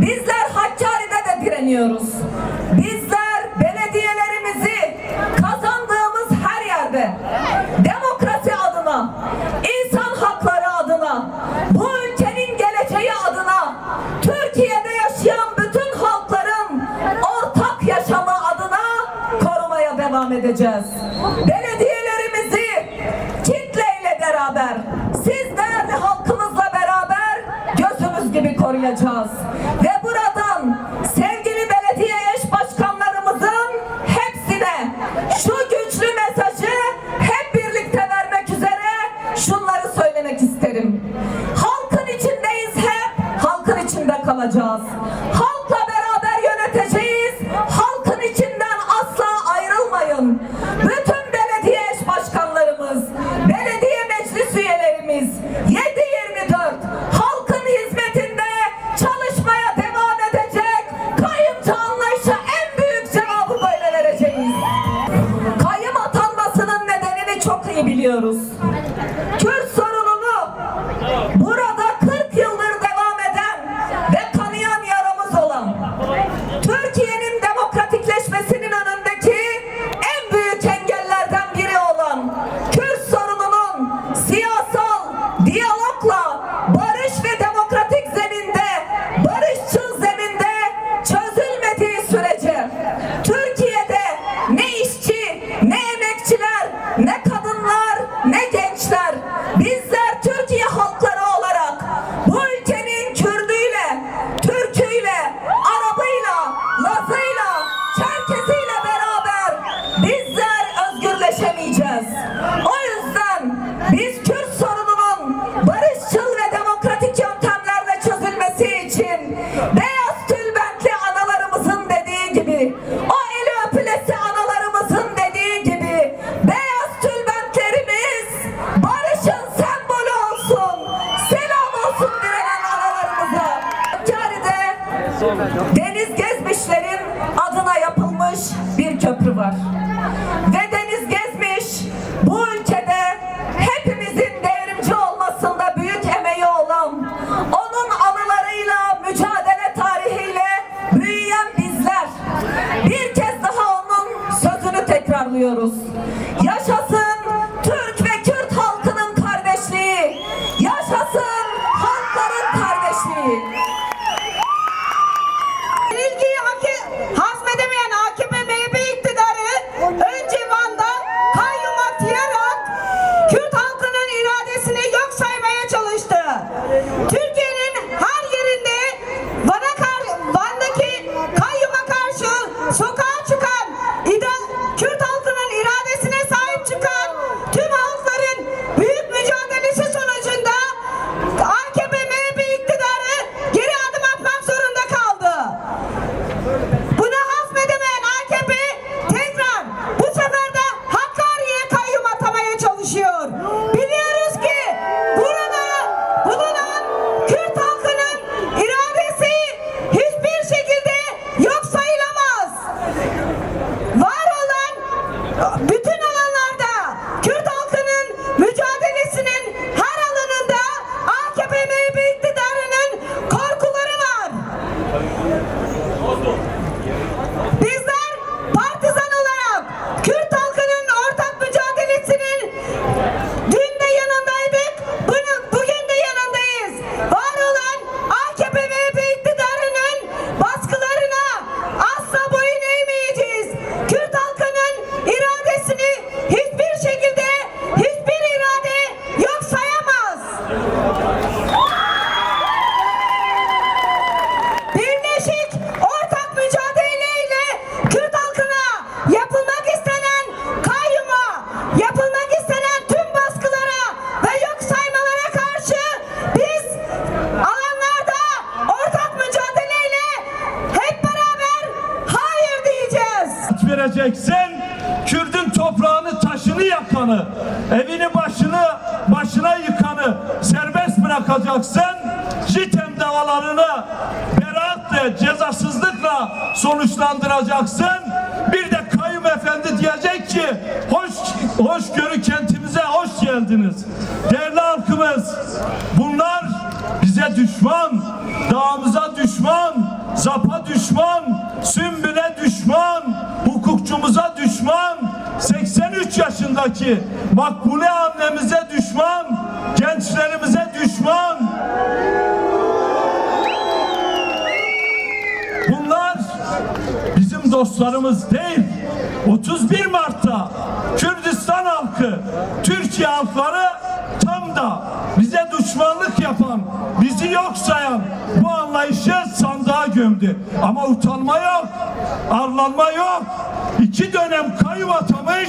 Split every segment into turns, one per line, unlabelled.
Bizler Hakkari'de de direniyoruz. Bizler belediyelerimizi kazandığımız her yerde demokrasi adına, insan hakları adına, bu ülkenin geleceği adına, Türkiye'de yaşayan bütün halkların ortak yaşamı adına korumaya devam edeceğiz. Belediye
ediyoruz. Yeah.
vereceksin. Kürdün toprağını, taşını yakanı, evini başını başına yıkanı serbest bırakacaksın. Jitem davalarını beraatle, cezasızlıkla sonuçlandıracaksın. Bir de kayyum efendi diyecek ki hoş hoşgörü kentimize hoş geldiniz. Değerli halkımız bunlar bize düşman, dağımıza düşman, zapa düşman, sümbüle düşman, bu 83 yaşındaki Makbule annemize düşman, gençlerimize düşman. Bunlar bizim dostlarımız değil. 31 Mart'ta Kürdistan halkı, Türkiye halkları tam da bize düşmanlık yapan, bizi yok sayan bu anlayışı sandığa gömdü. Ama utanma yok, arlanma yok. İki dönem kayyum atamış,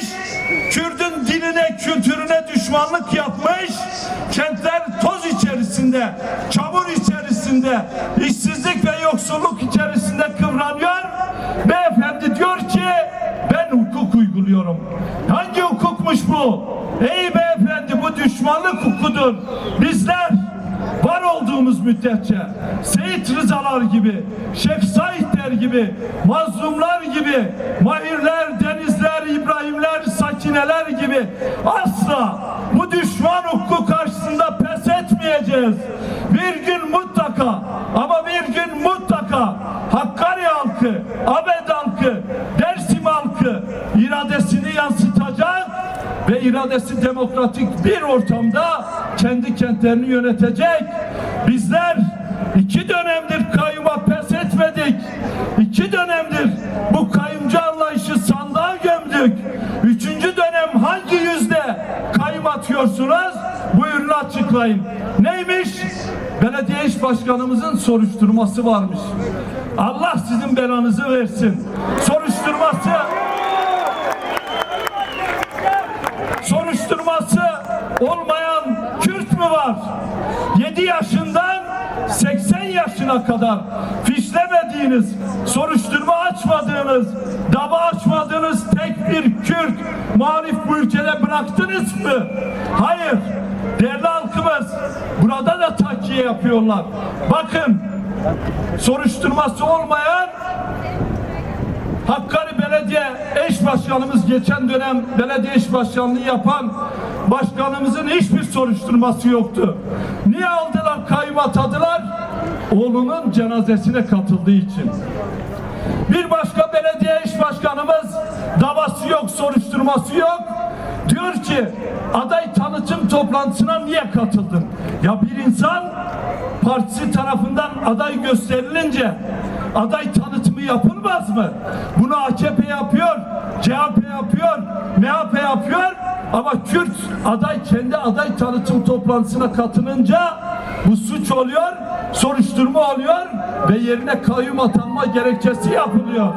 etmiş, Kürdün diline, kültürüne düşmanlık yapmış, kentler toz içerisinde, çamur içerisinde, işsizlik ve yoksulluk içerisinde kıvranıyor. Beyefendi diyor ki ben hukuk uyguluyorum. Hangi hukukmuş bu? Ey beyefendi bu düşmanlık hukukudur. Bizler var olduğumuz müddetçe Seyit Rızalar gibi, Şeyh Saidler gibi, mazlumlar gibi, Mahirler, Sakineler gibi asla bu düşman hukuku karşısında pes etmeyeceğiz. Bir gün mutlaka ama bir gün mutlaka Hakkari halkı, Abed halkı, Dersim halkı iradesini yansıtacak ve iradesi demokratik bir ortamda kendi kentlerini yönetecek. Bizler iki dönemdir kayyuma pes etmedik. İki dönemdir bu kayyumcu anlayışı sandığa gömdük. Üçüncü dönem hangi yüzde kayyum atıyorsunuz? Buyurun açıklayın. Neymiş? Belediye iş başkanımızın soruşturması varmış. Allah sizin belanızı versin. Soruşturması soruşturması olmayan Kürt mü var? 7 yaşından 80 yaşına kadar fişlemediğiniz, soruşturma açmadığınız, dava açmadığınız tek bir Kürt muhalif bu ülkede bıraktınız mı? Hayır. Değerli halkımız burada da takiye yapıyorlar. Bakın soruşturması olmayan Hakkari Belediye Eş Başkanımız geçen dönem belediye eş başkanlığı yapan başkanımızın hiçbir soruşturması yoktu. Niye aldılar kayyum atadılar? Oğlunun cenazesine katıldığı için. Bir başka belediye eş başkanımız davası yok, soruşturması yok. Diyor ki aday tanıtım toplantısına niye katıldın? Ya bir insan partisi tarafından aday gösterilince aday tanıtımı yapılmaz mı? Bunu AKP yapıyor, CHP yapıyor, MHP yapıyor ama Kürt aday kendi aday tanıtım toplantısına katılınca bu suç oluyor, soruşturma oluyor ve yerine kayyum atanma gerekçesi yapılıyor.